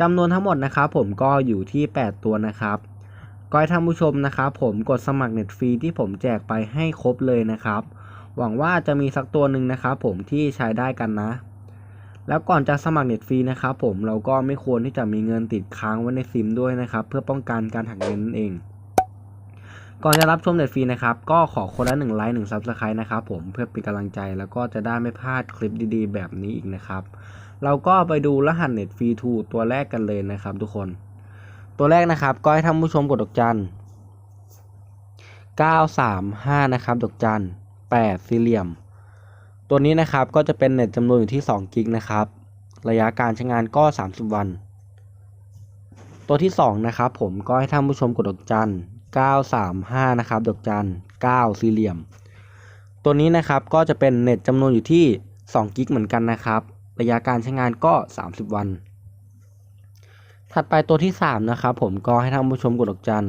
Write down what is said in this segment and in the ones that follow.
จำนวนทั้งหมดนะครับผมก็อยู่ที่ 8 ตัวนะครับก็ให้ท่านผู้ชมนะครับผมกดสมัครเน็ตฟรีที่ผมแจกไปให้ครบเลยนะครับ หวังว่าจะมีสักตัวหนึ่งนะครับผมที่ใช้ได้กันนะ แล้วก่อนจะสมัครเน็ตฟรีนะครับผมเราก็ไม่ควรที่จะมีเงินติดค้างไว้ในซิมด้วยนะครับ เพื่อป้องกันการหักเงินนั่นเอง ก่อนจะรับชมเน็ตฟรีนะครับ ก็ขอคนละหนึ่งไลค์หนึ่งซับสไครต์นะครับผมเพื่อเป็นกำลังใจแล้วก็จะได้ไม่พลาดคลิปดีๆ แบบนี้อีกนะครับ เราก็ไปดูรหัสเน็ตฟรีทูตัวแรกกันเลยนะครับทุกคน ตัวแรกนะครับ ก็ให้ท่านผู้ชมกดดอกจัน935 นะครับ ดอกจัน8สี่เหลี่ยม ตัวนี้นะครับก็จะเป็นเน็ตจำนวนอยู่ที่2กิกนะครับ ระยะการใช้งานก็ 30 วัน ตัวที่ 2 นะครับผมก็ให้ท่านผู้ชมกดดอกจัน935 นะครับ ดอกจัน9สี่เหลี่ยม ตัวนี้นะครับก็จะเป็นเน็ตจำนวนอยู่ที่2กิกเหมือนกันนะครับ ระยะการใช้งานก็ 30 วัน ถัดไปตัวที่ 3 นะครับ ผมก็ให้ท่านผู้ชมกดดอกจัน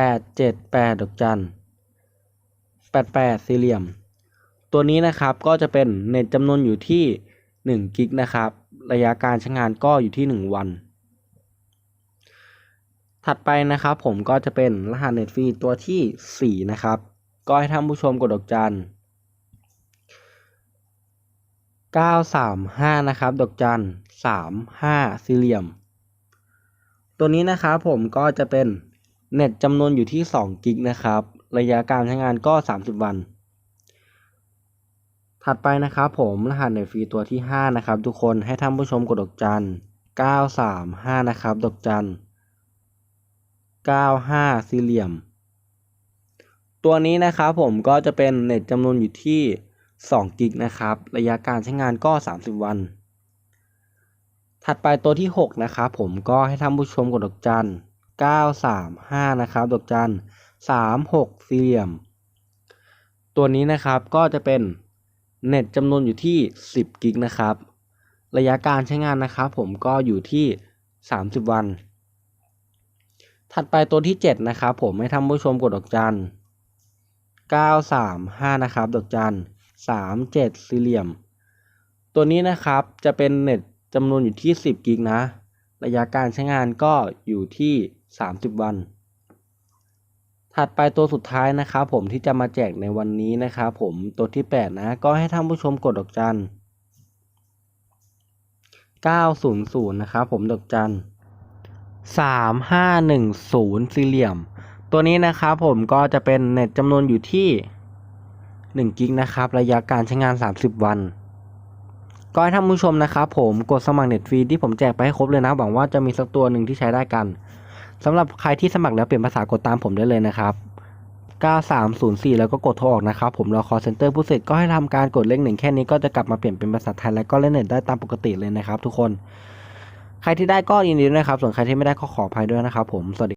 878 ดอกจัน88 สี่เหลี่ยม ตัวนี้นะครับก็จะเป็นเน็ตจำนวนอยู่ที่1กิกนะครับ ระยะการใช้งานก็อยู่ที่ 1 วัน ถัดไปนะครับผมก็จะเป็นรหัสเน็ตฟรีตัวที่ 4 นะครับ ก็ให้ท่านผู้ชมกดดอกจัน 935 นะครับ ดอกจัน35สี่เหลี่ยม ตัวนี้นะครับผมก็จะเป็นเน็ตจำนวนอยู่ที่2กิกนะครับ ระยะการใช้งานก็ 30 วัน ถัดไปนะครับผมรหัสเน็ตฟรีตัวที่ 5 นะครับ ทุกคนให้ท่านผู้ชมกดดอกจัน935 นะครับ ดอกจัน95 สี่เหลี่ยม ตัวนี้นะครับผมก็จะเป็นเน็ตจำนวนอยู่ที่ 2กิกนะครับ ระยะการใช้งานก็ 30 วัน ถัดไปตัวที่ 6 นะครับ ผมก็ให้ท่านผู้ชมกดดอกจัน 935 นะครับ ดอกจัน 36 สี่เหลี่ยม ตัวนี้นะครับก็จะเป็นเน็ตจำนวนอยู่ที่ 10 กิกนะครับ ระยะการใช้งานนะครับ ผมก็อยู่ที่ 30 วัน ถัดไปตัวที่ 7 นะครับ ผมให้ท่านผู้ชมกดดอกจัน 935 นะครับ ดอกจัน สี่เหลี่ยม ตัวนี้นะครับจะเป็นเน็ตจำนวนอยู่ที่ 10 กิกนะ ระยะการใช้งานก็อยู่ที่ 30 วัน ถัดไปตัวสุดท้ายนะครับผมที่จะมาแจกในวันนี้นะครับผมตัวที่ 8 นะ ก็ให้ท่านผู้ชมกดดอกจัน 900 นะครับผมดอกจัน 3510 สี่เหลี่ยม ตัวนี้นะครับผมก็จะเป็นเน็ตจำนวนอยู่ที่ 1กิกนะครับ ระยะการใช้งาน 30 วัน ก็ให้ท่านผู้ชมนะครับผมกดสมัครเน็ตฟรีที่ผมแจกไปให้ครบเลยนะ หวังว่าจะมีสักตัวหนึ่งที่ใช้ได้กันสำหรับใครที่สมัครแล้วเปลี่ยนภาษากดตามผมได้เลยนะครับ 9304 แล้วก็กดโทรออกนะครับ ผมรอ call center ผู้เสร็จก็ให้ทำการกดเลขหนึ่งแค่นี้ก็จะกลับมาเปลี่ยนเป็นภาษาไทยแล้วก็เล่นเน็ตได้ตามปกติเลยนะครับ ทุกคน ใครที่ได้ก็ยินดีด้วยนะครับ ส่วนใครที่ไม่ได้ก็ขออภัยด้วยนะครับ ผมสวัสดี